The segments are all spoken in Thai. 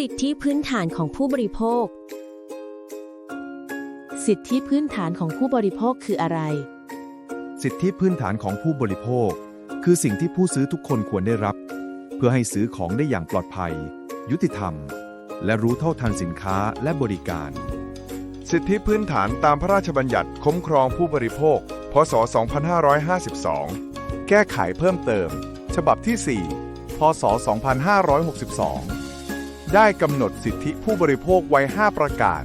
สิทธิพื้นฐานของผู้บริโภค สิทธิพื้นฐานของผู้บริโภคคืออะไร สิทธิพื้นฐานของผู้บริโภค คือสิ่งที่ผู้ซื้อทุกคนควรได้รับ เพื่อให้ซื้อของได้อย่างปลอดภัย ยุติธรรม และรู้เท่าทันสินค้าและบริการ สิทธิพื้นฐานตามพระราชบัญญัติคุ้มครองผู้บริโภค พศ 2552 แก้ไขเพิ่มเติม ฉบับที่ 4 พศ 2562 ได้กำหนดสิทธิผู้บริโภคไว้ 5 ประการ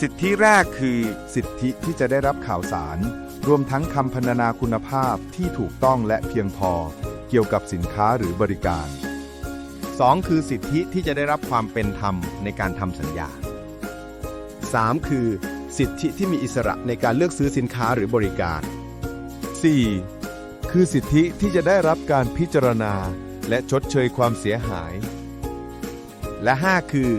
สิทธิแรกคือสิทธิที่จะได้รับข่าวสาร รวมทั้งคำพรรณนาคุณภาพที่ถูกต้องและเพียงพอ เกี่ยวกับสินค้าหรือบริการ 2. คือสิทธิที่จะได้รับความเป็นธรรมในการทำสัญญา 3. คือ สิทธิที่มีอิสระในการเลือกซื้อสินค้าหรือบริการ 4. คือสิทธิที่จะได้รับการพิจารณา และชดเชยความเสียหาย และ 5 คือ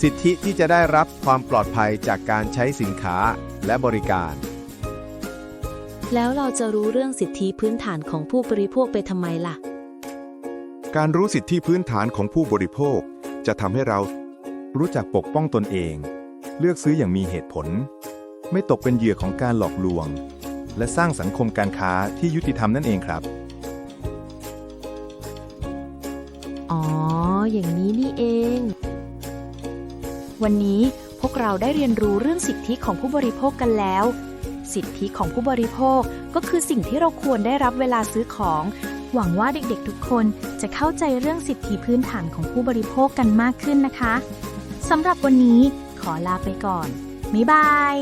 สิทธิที่จะได้รับความปลอดภัยจากการใช้สินค้าและบริการ แล้วเราจะรู้เรื่องสิทธิพื้นฐานของผู้บริโภคไปทำไมล่ะ การรู้สิทธิพื้นฐานของผู้บริโภค จะทำให้เรารู้จักปกป้องตนเอง เลือกซื้ออย่างมีเหตุผล ไม่ตกเป็นเหยื่อของการหลอกลวง และสร้างสังคมการค้าที่ยุติธรรมนั่นเองครับ อ๋อ อย่างนี้นี่เอง วันนี้พวกเราได้เรียนรู้เรื่องสิทธิของผู้บริโภคกันแล้ว สิทธิของผู้บริโภคก็คือสิ่งที่เราควรได้รับเวลาซื้อของ หวังว่าเด็กๆ ทุกคนจะเข้าใจเรื่องสิทธิพื้นฐานของผู้บริโภคกันมากขึ้นนะคะสำหรับวันนี้ขอลาไปก่อนบ๊ายบาย